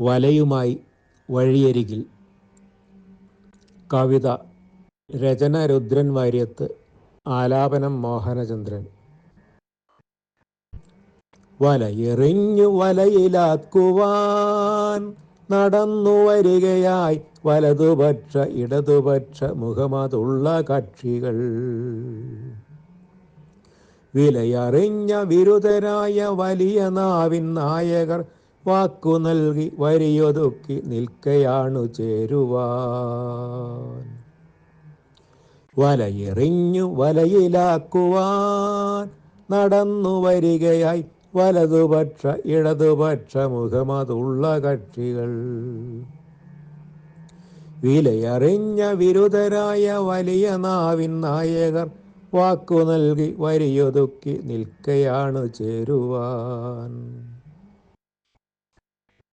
വലയുമായി വഴിയരികിൽ. കവിത രചന രുദ്രൻ വാര്യത്ത് ആലാപനം മോഹനചന്ദ്രൻ. വലയെറിഞ്ഞു വലയിലാക്കുവാൻ നടന്നു വരികയായി വലതുപക്ഷ ഇടതുപക്ഷ മുഖമതുള്ള കക്ഷികൾ. വിലയറിഞ്ഞ വിരുദ്ധരായ വലിയ നാവിൻ നായകർ വാക്കു നൽകി വരിയൊതുക്കി നിൽക്കയാണു ചേരുവാൻ. വലയെറിഞ്ഞു വലയിലാക്കുവാൻ നടന്നു വരികയായി വലതുപക്ഷ ഇടതുപക്ഷ മുഖമതുള്ള കക്ഷികൾ. വിലയറിഞ്ഞ വിരുദ്ധരായ വലിയ നാവിൻ നായകർ വാക്കു നൽകി വരിയൊതുക്കി നിൽക്കയാണു ചേരുവാൻ.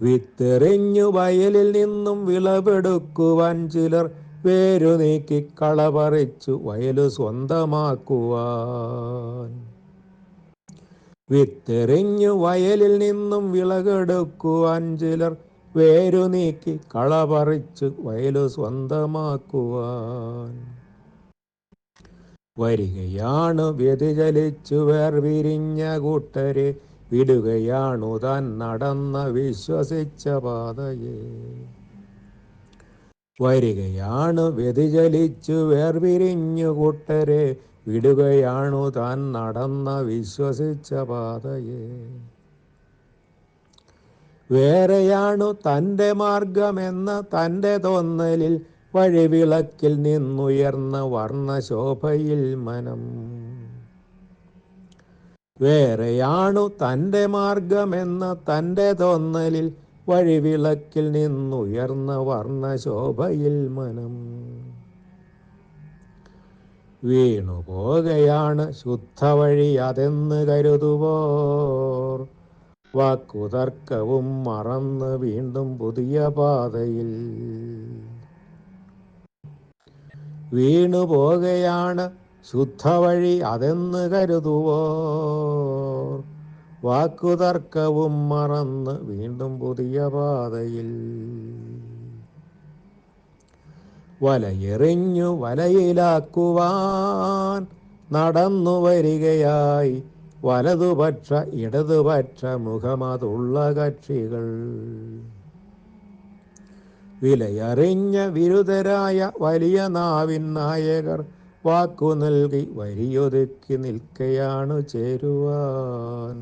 വിത്തെറിഞ്ഞു വയലിൽ നിന്നും വിളവെടുക്കുവാൻ ചിലർ വേരു നീക്കി കളപറിച്ചു വയലു സ്വന്തമാക്കുവാൻ. വിത്തെറിഞ്ഞു വയലിൽ നിന്നും വിളകെടുക്കുവാൻ ചിലർ വേരു നീക്കി കളപറിച്ചു വയലു സ്വന്തമാക്കുവാൻ. വരികയാണ് വ്യതിചലിച്ചു വേർവിരിഞ്ഞ കൂട്ടരെ വിടുകയാണു താൻ നടന്ന വിശ്വസിച്ച പാതയെ. വരികയാണ് വ്യതിചലിച്ചു വേർപിരിഞ്ഞു കൂട്ടരെ. വിടുകയാണു താൻ നടന്ന വിശ്വസിച്ച പാതയെ. വേറെയാണു തന്റെ മാർഗമെന്ന തന്റെ തോന്നലിൽ വഴിവിളക്കിൽ നിന്നുയർന്ന വർണശോഭയിൽ മനം. വേറെയാണു തന്റെ മാർഗമെന്ന തന്റെ തോന്നലിൽ വഴിവിളക്കിൽ നിന്നുയർന്ന വർണശോഭയിൽ മനം. വീണു പോകയാണ് ശുദ്ധവഴി അതെന്ന് കരുതുവോർ. വാക്കുതർക്കവും മറന്ന് വീണ്ടും പുതിയ പാതയിൽ. വീണു പോകയാണ് ശുദ്ധവഴി അതെന്ന് കരുതുവോ? വാക്കുതർക്കവും മറന്ന് വീണ്ടും പുതിയ പാതയിൽ. വലയെറിഞ്ഞു വലയിലാക്കുവാൻ നടന്നു വരികയായി. വലതുപക്ഷ ഇടതുപക്ഷ മുഖമതുള്ള കക്ഷികൾ. വിലയറിഞ്ഞ വിരുദ്ധരായ വലിയ നാവിൻ നായകർ വാക്കു നൽകി വരിയൊതുക്കി നിൽക്കയാണു ചേരുവാൻ.